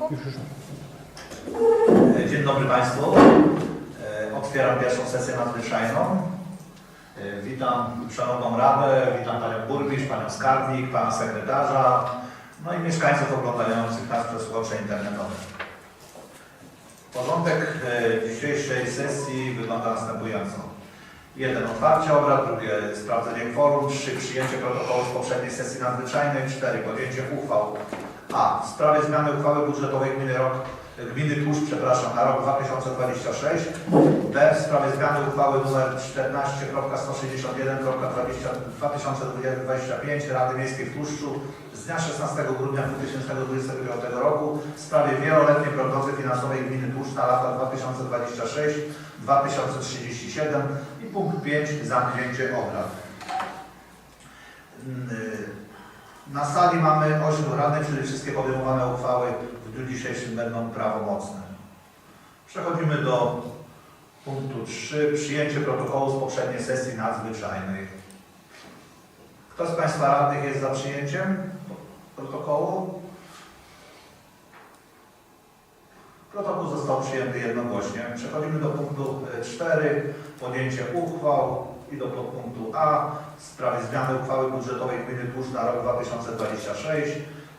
Tomku? Dzień dobry Państwu. E, Otwieram pierwszą sesję nadzwyczajną. E, Witam Szanowną Radę, witam Panią Burmistrz, Panią Skarbnik, Pana Sekretarza, no i mieszkańców oglądających nas przez łącze internetowe. Porządek e, dzisiejszej sesji wygląda następująco. Jeden otwarcie obrad, drugie sprawdzenie kworum, trzy przyjęcie protokołu z poprzedniej sesji nadzwyczajnej, cztery podjęcie uchwał A. W sprawie zmiany uchwały budżetowej gminy rok Gminy Tłuszcz, przepraszam, na rok 2026. B. W sprawie zmiany uchwały nr 14.121.2025 Rady Miejskiej w Tłuszczu z dnia 16 grudnia 2025 roku w sprawie wieloletniej prognozy finansowej gminy Tłuszcz na lata 2026-2037 i punkt 5. Zamknięcie obrad. Na sali mamy 8 radnych, czyli wszystkie podejmowane uchwały w dniu dzisiejszym będą prawomocne. Przechodzimy do punktu 3. Przyjęcie protokołu z poprzedniej sesji nadzwyczajnej. Kto z Państwa radnych jest za przyjęciem protokołu? Protokół został przyjęty jednogłośnie. Przechodzimy do punktu 4. Podjęcie uchwał i do podpunktu A w sprawie zmiany uchwały budżetowej gminy Tłuszcz na rok 2026.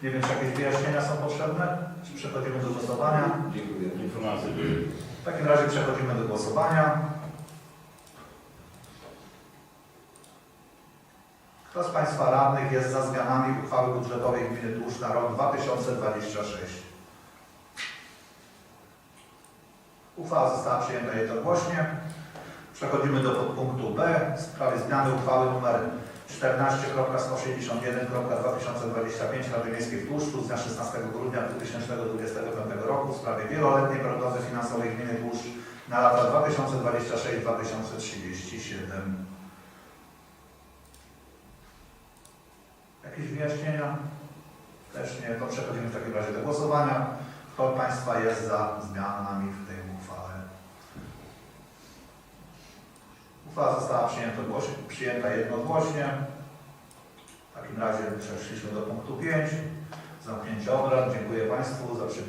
Nie wiem, czy jakieś wyjaśnienia są potrzebne? Czy przechodzimy do głosowania? Dziękuję. Informacje były. W takim razie przechodzimy do głosowania. Kto z Państwa radnych jest za zmianami uchwały budżetowej gminy Tłuszcz na rok 2026? Uchwała została przyjęta jednogłośnie. Przechodzimy do podpunktu B w sprawie zmiany uchwały nr 14.161.2025 Rady Miejskiej w Tłuszczu z dnia 16 grudnia 2025 roku w sprawie wieloletniej prognozy finansowej gminy Tłuszcz na lata 2026-2037. Jakieś wyjaśnienia? Też nie. To przechodzimy w takim razie do głosowania. Kto Państwa jest za zmianami w tej Uchwała została przyjęta, przyjęta jednogłośnie. W takim razie przeszliśmy do punktu 5. Zamknięcie obrad. Dziękuję Państwu za przybycie.